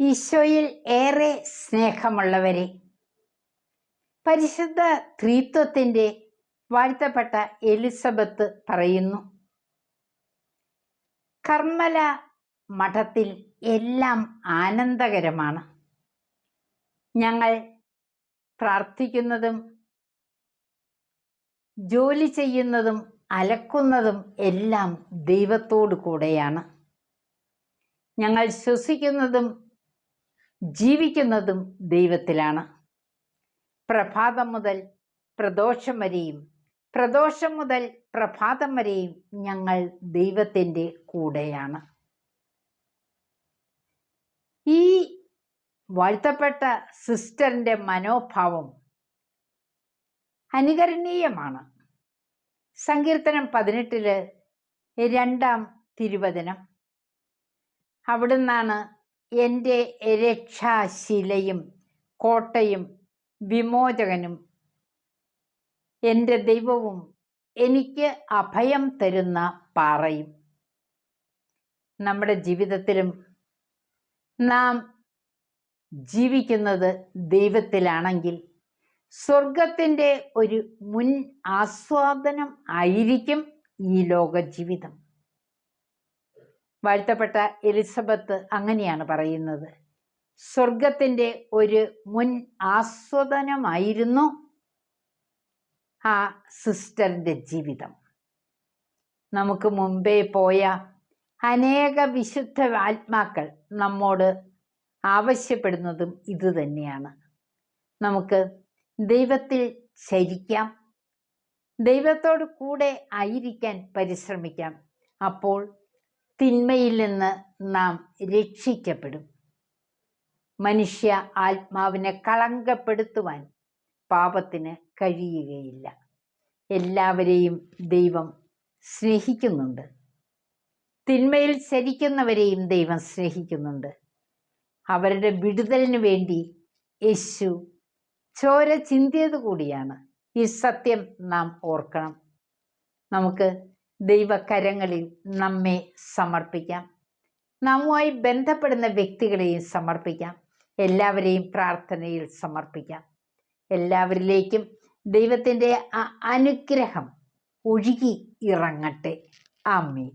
ഈശോയിൽ ഏറെ സ്നേഹമുള്ളവരെ. പരിശുദ്ധ ത്രീത്വത്തിന്റെ വാഴ്ത്തപ്പെട്ട എലിസബത്ത് പറയുന്നു കർമ്മല മഠത്തിൽ എല്ലാം ആനന്ദകരമാണ്. ഞങ്ങൾ പ്രാർത്ഥിക്കുന്നതും ജോലി ചെയ്യുന്നതും അലക്കുന്നതും എല്ലാം ദൈവത്തോടു കൂടെയാണ്. ഞങ്ങൾ ശ്വസിക്കുന്നതും ജീവിക്കുന്നതും ദൈവത്തിലാണ്. പ്രഭാതം മുതൽ പ്രദോഷം വരെയും പ്രദോഷം മുതൽ പ്രഭാതം വരെയും ഞങ്ങൾ ദൈവത്തിന്റെ കൂടെയാണ്. ഈ വാഴ്ത്തപ്പെട്ട സിസ്റ്ററിന്റെ മനോഭാവം അനുകരണീയമാണ്. സങ്കീർത്തനം പതിനെട്ടിൽ രണ്ടാം തിരുവചനം. അവിടുന്നാണ് എന്റെ രക്ഷാശിലയും കോട്ടയും വിമോചകനും. എന്റെ ദൈവവും എനിക്ക് അഭയം തരുന്ന പാറയും. നമ്മുടെ ജീവിതത്തിലും നാം ജീവിക്കുന്നത് ദൈവത്തിലാണെങ്കിൽ സ്വർഗത്തിന്റെ ഒരു മുൻ ആസ്വാദനം ആയിരിക്കും ഈ ലോക ജീവിതം വാഴ്ത്തപ്പെട്ട എലിസബത്ത് അങ്ങനെയാണ് പറയുന്നത്. സ്വർഗത്തിന്റെ ഒരു മുൻ ആസ്വദനമായിരുന്നു ആ സിസ്റ്ററിന്റെ ജീവിതം. നമുക്ക് മുമ്പേ പോയ അനേക വിശുദ്ധ ആത്മാക്കൾ നമ്മോട് ആവശ്യപ്പെടുന്നതും ഇതുതന്നെയാണ് നമുക്ക് ദൈവത്തിൽ ശരിക്കാം ദൈവത്തോട് കൂടെ ആയിരിക്കാൻ പരിശ്രമിക്കാം. അപ്പോൾ തിന്മയിൽ നിന്ന് നാം രക്ഷിക്കപ്പെടും. മനുഷ്യ ആത്മാവിനെ കളങ്കപ്പെടുത്തുവാൻ പാപത്തിന് കഴിയുകയില്ല. എല്ലാവരെയും ദൈവം സ്നേഹിക്കുന്നുണ്ട്. തിന്മയിൽ ചരിക്കുന്നവരെയും ദൈവം സ്നേഹിക്കുന്നുണ്ട്. അവരുടെ വിടുതലിന് വേണ്ടി യേശു ചോര ചിന്തിയത് കൂടിയാണ് ഈ സത്യം നാം ഓർക്കണം. നമുക്ക് ദൈവകരങ്ങളിൽ നമ്മെ സമർപ്പിക്കാം. നമ്മുമായി ബന്ധപ്പെടുന്ന വ്യക്തികളെയും സമർപ്പിക്കാം. എല്ലാവരെയും പ്രാർത്ഥനയിൽ സമർപ്പിക്കാം. എല്ലാവരിലേക്കും ദൈവത്തിന്റെ അനുഗ്രഹം ഒഴുകി ഇറങ്ങട്ടെ. ആമീൻ.